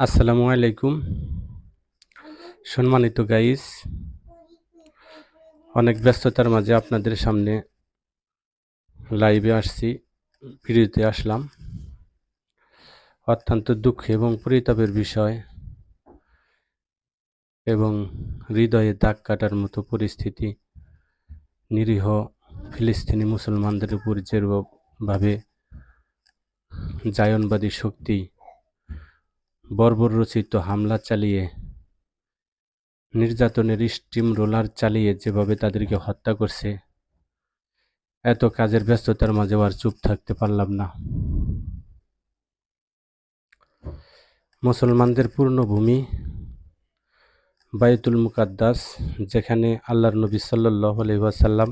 আসসালামু আলাইকুম। সম্মানিত গাইস অনেক ব্যস্ততার মাঝে আপনাদের সামনে লাইভে আসছি, ভিডিওতে আসলাম। অত্যন্ত দুঃখ এবং পরিতাপের বিষয় এবং হৃদয়ে দাগ কাটার মতো পরিস্থিতি, নিরীহ ফিলিস্তিনি মুসলমানদের উপর যেভাবে জায়নবাদী শক্তি। বর্বর রচিত হামলা চালিয়ে, নির্যাতনের স্টিম রোলার চালিয়ে যেভাবে তাদেরকে হত্যা করছে, এত কাজের ব্যস্ততার মাঝেও আর চুপ থাকতে পারলাম না। মুসলমানদের পূর্ণভূমি বায়তুল মুকাদ্দাস, যেখানে আল্লাহর নবী সাল্লাহ আলহিহাসাল্লাম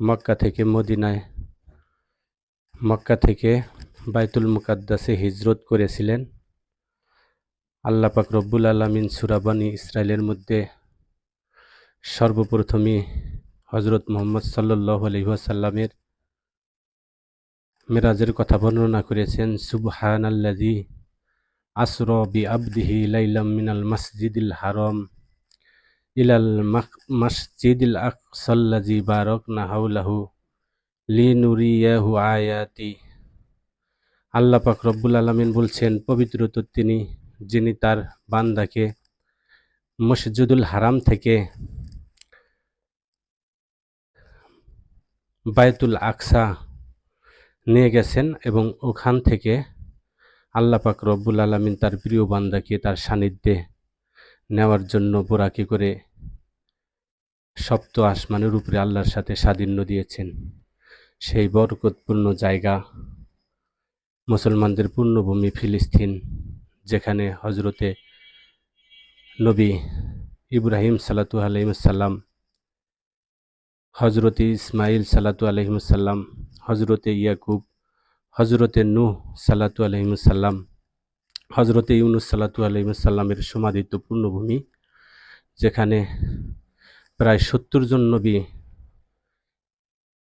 মক্কা থেকে মদিনায় মক্কা থেকে বাইতুল মুকাদ্দাসে হিজরত করেছিলেন। আল্লাহ পাক রব্বুল আলমিন সুরাবানি ইসরায়েলের মধ্যে সর্বপ্রথমই হজরত মোহাম্মদ সাল্লাহ আলহিহাসাল্লামের মেরাজের কথা বর্ণনা করেছেন সুবহান আল্লাদি আসর বি আবদিহি লাইলাম মিনাল মসজিদিল হারম ইলাল মসজিদিল আকসাল্লাজি বারক নাহাউলাহু লি নুরিয়াহু আয়াতি। আল্লাহ পাক রব্বুল আলমিন বলছেন, পবিত্র তো তিনি, যিনি তার বান্দাকে মসজিদুল হারাম থেকে বায়তুল আকসা নিয়ে গেছেন এবং ওখান থেকে আল্লাহ পাক রব্বুল আলমিন তার প্রিয় বান্দাকে তার সান্নিধ্যে নেওয়ার জন্য বোরাকি করে সপ্ত আসমানের উপরে আল্লাহর সাথে স্বাধীন্য দিয়েছেন। সেই বরকতপূর্ণ জায়গা, মুসলমানদের পূর্ণভূমি ফিলিস্তিন, যেখানে হজরতে নবী ইব্রাহিম সালাতু আলহিমসাল্লাম হজরতে ইসমাইল সালাতু আলহিমসাল্লাম হজরতে ইয়াকুব হজরতে নূহ সালাতু আলহিমসাল্লাম হজরতে ইউনুস সালাতু আলহিমসাল্লামের সমাধিত পূর্ণভূমি, যেখানে প্রায় সত্তর জন নবী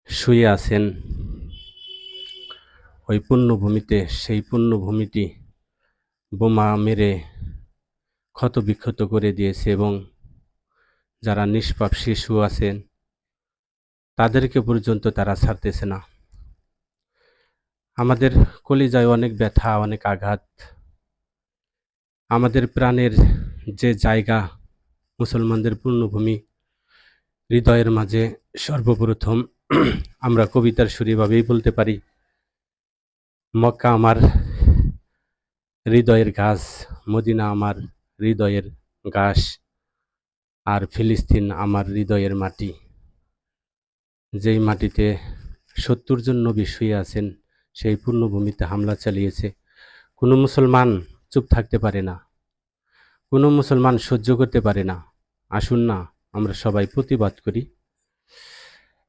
শুয়ে আছেন। ওই পুণ্যভূমিতে সেই পুণ্যভূমিটি বোমা মেরে ক্ষতবিক্ষত করে দিয়েছে এবং যারা নিষ্পাপ শিশু আছেন, তাদেরকে পর্যন্ত তারা ছাড়তেছে না। আমাদের কলিজায় অনেক ব্যথা, অনেক আঘাত। আমাদের প্রাণের যে জায়গা, মুসলমানদের পূর্ণভূমি, হৃদয়ের মাঝে সর্বপ্রথম আমরা কবিতার সুরিভাবেই বলতে পারি। মক্কা আমার হৃদয়ের ঘাস, মদিনা আমার হৃদয়ের ঘাস, আর ফিলিস্তিন আমার হৃদয়ের মাটি। যেই মাটিতে সত্তর জন নবী শুয়ে আছেন, সেই পূর্ণভূমিতে হামলা চালিয়েছে। কোনো মুসলমান চুপ থাকতে পারে না। কোনো মুসলমান সহ্য করতে পারে না। আসুন না, আমরা সবাই প্রতিবাদ করি।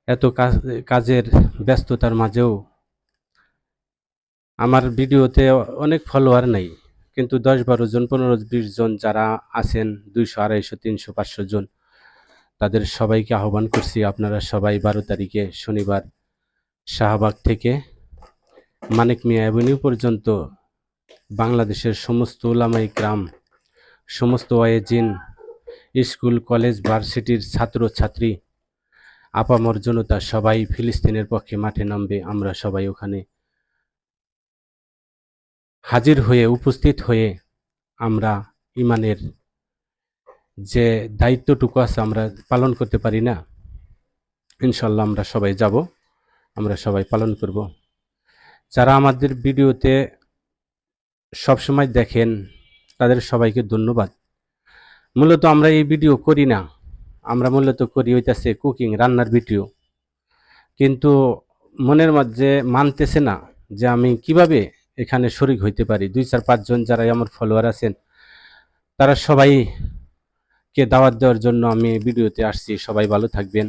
এত কাজের ব্যস্ততার মাঝেও আমার ভিডিওতে অনেক ফলোয়ার নেই। কিন্তু দশ বারো জন, পনেরো বিশ জন যারা আছেন, দুইশো, আড়াইশো, তিনশো, পাঁচশো জন, তাদের সবাইকে আহ্বান করছি আপনারা সবাই বারো তারিখে শনিবার শাহবাগ থেকে মানিক মিয়া অ্যাভিনিউ পর্যন্ত বাংলাদেশের সমস্ত ওলামাই গ্রাম সমস্ত ওয়েজিন স্কুল, কলেজ, ভার্সিটির ছাত্র ছাত্রী আপামর জনতা সবাই ফিলিস্তিনের পক্ষে মাঠে নামবে, আমরা সবাই ওখানে হাজির হয়ে উপস্থিত হয়ে আমরা ইমানের যে দায়িত্বটুকু আছে আমরা পালন করতে পারি না। ইনশাল্লাহ আমরা সবাই যাব, আমরা সবাই পালন করব। যারা আমাদের ভিডিওতে সবসময় দেখেন, তাদের সবাইকে ধন্যবাদ। মূলত আমরা এই ভিডিও করি না। আমরা মূলত করি হইতেছে কুকিং রান্নার ভিডিও। কিন্তু মনের মধ্যে মানতেছে না যে আমি কীভাবে এখানে শরিক হইতে পারি। দুই চার পাঁচজন যারা আমার ফলোয়ার আছেন, তারা সবাইকে দাওয়াত দেওয়ার জন্য আমি ভিডিওতে আসছি। সবাই ভালো থাকবেন,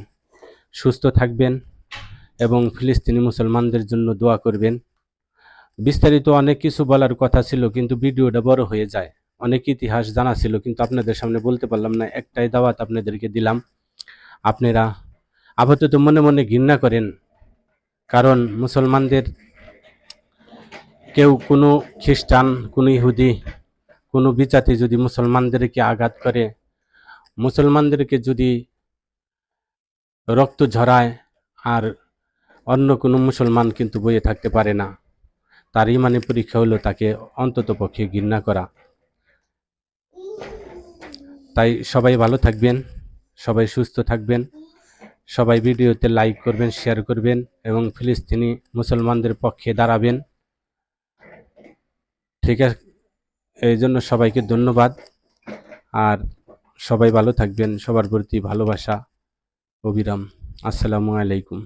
সুস্থ থাকবেন এবং ফিলিস্তিনি মুসলমানদের জন্য দোয়া করবেন। বিস্তারিত অনেক কিছু বলার কথা ছিল, কিন্তু ভিডিওটা বড় হয়ে যায়। অনেক ইতিহাস জানা ছিল, কিন্তু আপনাদের সামনে বলতে পারলাম না, একটাই দাওয়াত আপনাদেরকে দিলাম। আপনারা আপাতত মনে মনে ঘৃণা করেন, কারণ মুসলমানদের কেউ কোনো খ্রিস্টান, কোনো ইহুদি, কোনো বিজাতি যদি মুসলমানদেরকে আঘাত করে, মুসলমানদেরকে যদি রক্ত ঝরায়, আর অন্য কোনো মুসলমান কিন্তু বইয়ে থাকতে পারে না, তার ইমানি পরীক্ষা হলো তাকে অন্তত পক্ষে ঘৃণা করা। তাই সবাই ভালো থাকবেন, সবাই সুস্থ থাকবেন, সবাই ভিডিওতে লাইক করবেন শেয়ার করবেন এবং ফিলিস্তিনি মুসলমানদের পক্ষে দাঁড়াবেন। ঠিক আছে, এই জন্য সবাইকে ধন্যবাদ। আর সবাই ভালো থাকবেন, সবার প্রতি ভালোবাসা, অবিরাম। আসসালামু আলাইকুম।